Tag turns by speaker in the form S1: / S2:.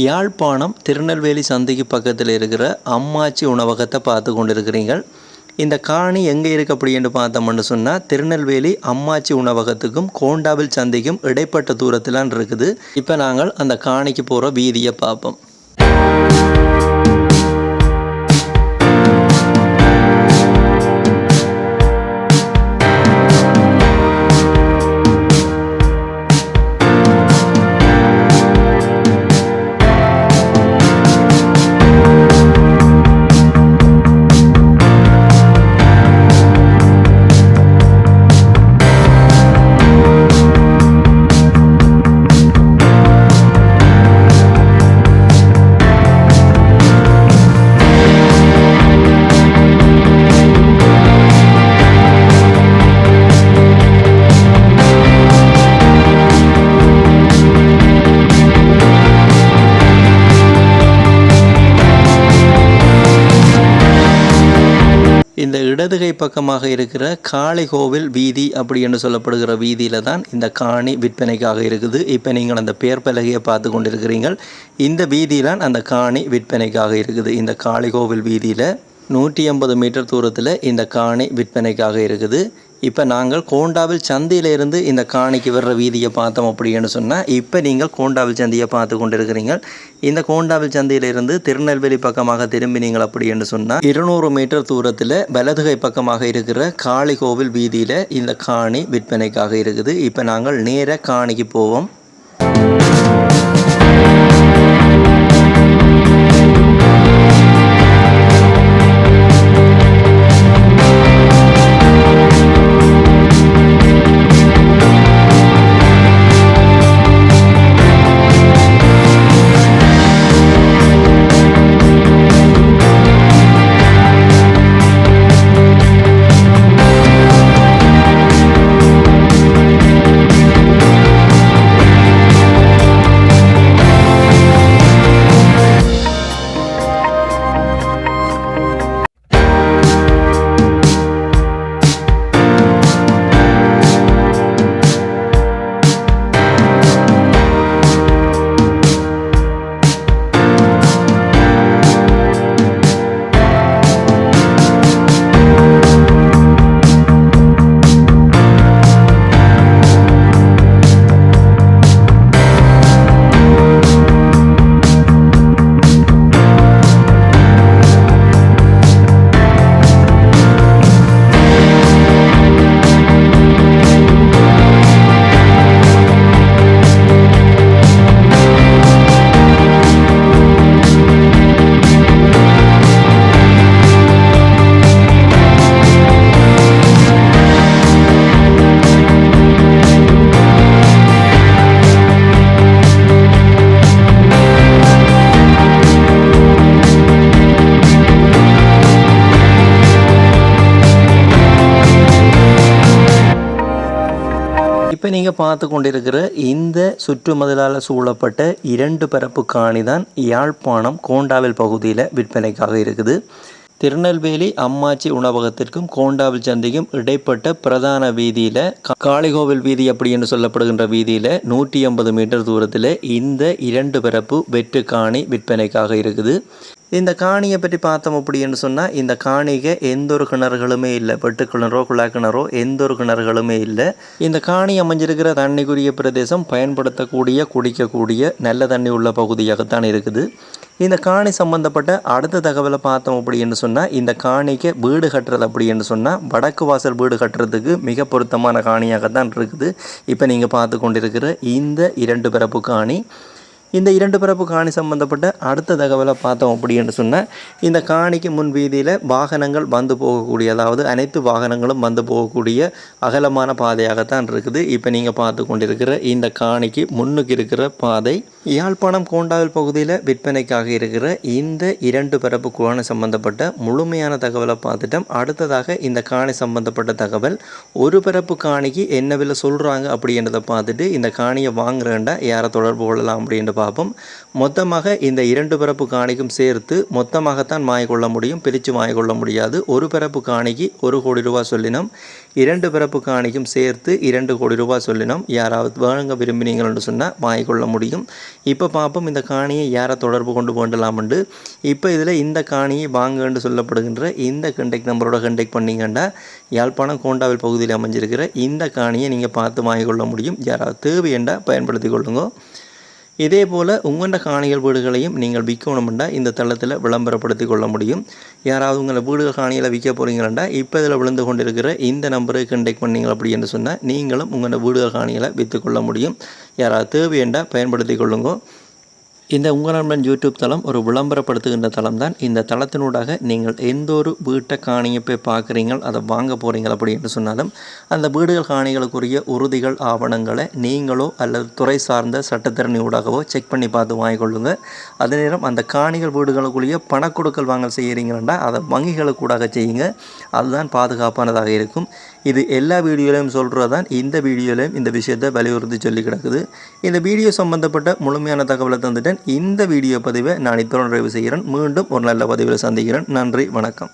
S1: யாழ்ப்பாணம் திருநெல்வேலி சந்தைக்கு பக்கத்தில் இருக்கிற அம்மாச்சி உணவகத்தை பார்த்து கொண்டிருக்கிறீர்கள். இந்த காணி எங்கே இருக்கு அப்படின்னு பார்த்தோம்னு சொன்னால் திருநெல்வேலி அம்மாச்சி உணவகத்துக்கும் கோண்டாவில் சந்தைக்கும் இடைப்பட்ட தூரத்திலான் இருக்குது. இப்போ நாங்கள் அந்த காணிக்கு போகிற வீதியை பார்ப்போம். இடதுகை பக்கமாக இருக்கிற காளிகோவில் வீதி அப்படி என்று சொல்லப்படுகிற வீதியில் தான் இந்த காணி விற்பனைக்காக இருக்குது. இப்போ நீங்கள் அந்த பேர் பலகையை பார்த்து கொண்டிருக்கிறீங்கள் இந்த வீதியிலான் அந்த காணி விற்பனைக்காக இருக்குது. இந்த காளிகோவில் வீதியில் நூற்றி ஐம்பது மீட்டர் தூரத்தில் இந்த காணி விற்பனைக்காக இருக்குது. இப்போ நாங்கள் கோண்டாவில் சந்தையிலிருந்து இந்த காணிக்கு வர்ற வீதியை பார்த்தோம் அப்படின்னு சொன்னால் இப்போ நீங்கள் கோண்டாவில் சந்தையை பார்த்து கொண்டிருக்கிறீங்க இந்த கோண்டாவில் சந்தையிலிருந்து திருநெல்வேலி பக்கமாக திரும்பினீங்கள் அப்படின்னு சொன்னால் இருநூறு மீட்டர் தூரத்தில் வலதுகை பக்கமாக இருக்கிற காளிகோவில் வீதியில் இந்த காணி விற்பனைக்காக இருக்குது. இப்போ நாங்கள் நேராக காணிக்கு போவோம். இப்போ நீங்கள் பார்த்து கொண்டிருக்கிற இந்த சுற்றுமதிலால் சூழப்பட்ட இரண்டு பரப்பு காணி தான் யாழ்ப்பாணம் கோண்டாவில் பகுதியில் விற்பனைக்காக இருக்குது. திருநெல்வேலி அம்மாச்சி உணவகத்திற்கும் கோண்டாவில் சந்தைக்கும் இடைப்பட்ட பிரதான வீதியில் காளிகோவில் வீதி அப்படி என்று சொல்லப்படுகின்ற வீதியில் நூற்றி ஐம்பது மீட்டர் தூரத்தில் இந்த இரண்டு பரப்பு வெற்று காணி விற்பனைக்காக இருக்குது. இந்த காணியை பற்றி பார்த்தோம் அப்படின்னு சொன்னால் இந்த காணிகை எந்த ஒரு கிணறுகளுமே இல்லை. வெட்டு கிணறோ குழா கிணறோ எந்த ஒரு கிணறுகளுமே இல்லை. இந்த காணி அமைஞ்சிருக்கிற தண்ணிக்குரிய பிரதேசம் பயன்படுத்தக்கூடிய குடிக்கக்கூடிய நல்ல தண்ணி உள்ள பகுதியாகத்தான் இருக்குது. இந்த காணி சம்பந்தப்பட்ட அடுத்த தகவலை பார்த்தோம் அப்படின்னு சொன்னால் இந்த காணிக்கு வீடு கட்டுறது அப்படின்னு சொன்னால் வடக்கு வாசல் வீடு கட்டுறதுக்கு மிக பொருத்தமான காணியாகத்தான் இருக்குது. இப்போ நீங்கள் பார்த்து கொண்டிருக்கிற இந்த இரண்டு பிறப்பு காணி இந்த இரண்டு பிறப்பு காணி சம்பந்தப்பட்ட அடுத்த தகவலை பார்த்தோம் அப்படின்னு சொன்னால் இந்த காணிக்கு முன் வீதியில் வாகனங்கள் வந்து போகக்கூடிய அதாவது அனைத்து வாகனங்களும் வந்து போகக்கூடிய அகலமான பாதையாகத்தான் இருக்குது. இப்போ நீங்கள் பார்த்து கொண்டிருக்கிற இந்த காணிக்கு முன்னுக்கு இருக்கிற பாதை யாழ்ப்பாணம் கோண்டாவில் பகுதியில் விற்பனைக்காக இருக்கிற இந்த இரண்டு பிறப்பு காணி சம்பந்தப்பட்ட முழுமையான தகவலை பார்த்துட்டோம். அடுத்ததாக இந்த காணி சம்பந்தப்பட்ட தகவல் ஒரு பிறப்பு காணிக்கு என்ன விலை சொல்கிறாங்க அப்படின்றத பார்த்துட்டு இந்த காணியை வாங்குறேன்டா யாரை தொடர்பு கொள்ளலாம் அப்படின்ட்டு பார்ப்போம். மொத்தமாக இந்த இரண்டு பிறப்பு காணிக்கும் சேர்த்து மொத்தமாகத்தான் வாங்கிக்கொள்ள முடியும் பிரித்து வாங்கிக்கொள்ள முடியாது. ஒரு பிறப்பு காணிக்கு ஒரு கோடி ரூபா சொல்லினோம். இரண்டு பிறப்பு காணிக்கும் சேர்த்து இரண்டு கோடி ரூபாய் சொல்லினோம். யாராவது வாங்க விரும்பினீங்கள்னு சொன்னால் வாங்கிக்கொள்ள முடியும். இப்போ பார்ப்போம் இந்த காணியை யாரை தொடர்பு கொண்டு வேண்டலாம்ண்டு. இப்போ இதில் இந்த காணியை வாங்கன்னு சொல்லப்படுகின்ற இந்த கண்டெக்ட் நம்பரோட கண்டெக்ட் பண்ணிங்கன்னா யாழ்ப்பாணம் கோண்டாவில் பகுதியில் அமைஞ்சிருக்கிற இந்த காணியை நீங்கள் பார்த்து வாங்கிக்கொள்ள முடியும். யாராவது தேவையண்டா பயன்படுத்தி கொள்ளுங்க. இதே போல் உங்களோட காணிகள் வீடுகளையும் நீங்கள் விற்கணும்ண்டா இந்த தளத்தில் விளம்பரப்படுத்தி கொள்ள முடியும். யாராவது உங்களை வீடுகள் காணிகளை விற்க போகிறீங்களா இப்போ இதில் விழுந்து கொண்டிருக்கிற இந்த நம்பரை கண்டெக்ட் பண்ணீங்க அப்படி என்று சொன்னால் நீங்களும் உங்களோட வீடுகள் காணிகளை விற்றுக்கொள்ள முடியும். யாராவது தேவையண்டா பயன்படுத்தி கொள்ளுங்க. இந்த உங்கள் நண்பன் யூடியூப் தளம் ஒரு விளம்பரப்படுத்துகின்ற தளம் தான் இந்த தளத்தினூடாக நீங்கள் எந்த ஒரு வீட்டை காணியை போய் பார்க்குறீங்க அதை வாங்க போகிறீங்க அப்படின்னு சொன்னாலும் அந்த வீடுகள் காணிகளுக்குரிய உறுதிகள் ஆவணங்களை நீங்களோ அல்லது துறை சார்ந்த சட்டத்திறனி ஊடாகவோ செக் பண்ணி பார்த்து வாங்கிக்கொள்ளுங்க அதே நேரம் அந்த காணிகள் வீடுகளுக்குரிய பணக்கொடுக்கல் வாங்கல் செய்கிறீங்கன்னா அதை வங்கிகளுக்கூடாக செய்யுங்க. அதுதான் பாதுகாப்பானதாக இருக்கும். இது எல்லா வீடியோலையும் சொல்கிறது தான் இந்த வீடியோலையும் இந்த விஷயத்தை வலியுறுத்தி சொல்லி கிடக்குது. இந்த வீடியோ சம்பந்தப்பட்ட முழுமையான தகவலை தந்துட்டேன். இந்த வீடியோ பதிவை நான் இத்துடன் நிறைவு செய்கிறேன். மீண்டும் ஒரு நல்ல பதிவில் சந்திக்கிறேன். நன்றி வணக்கம்.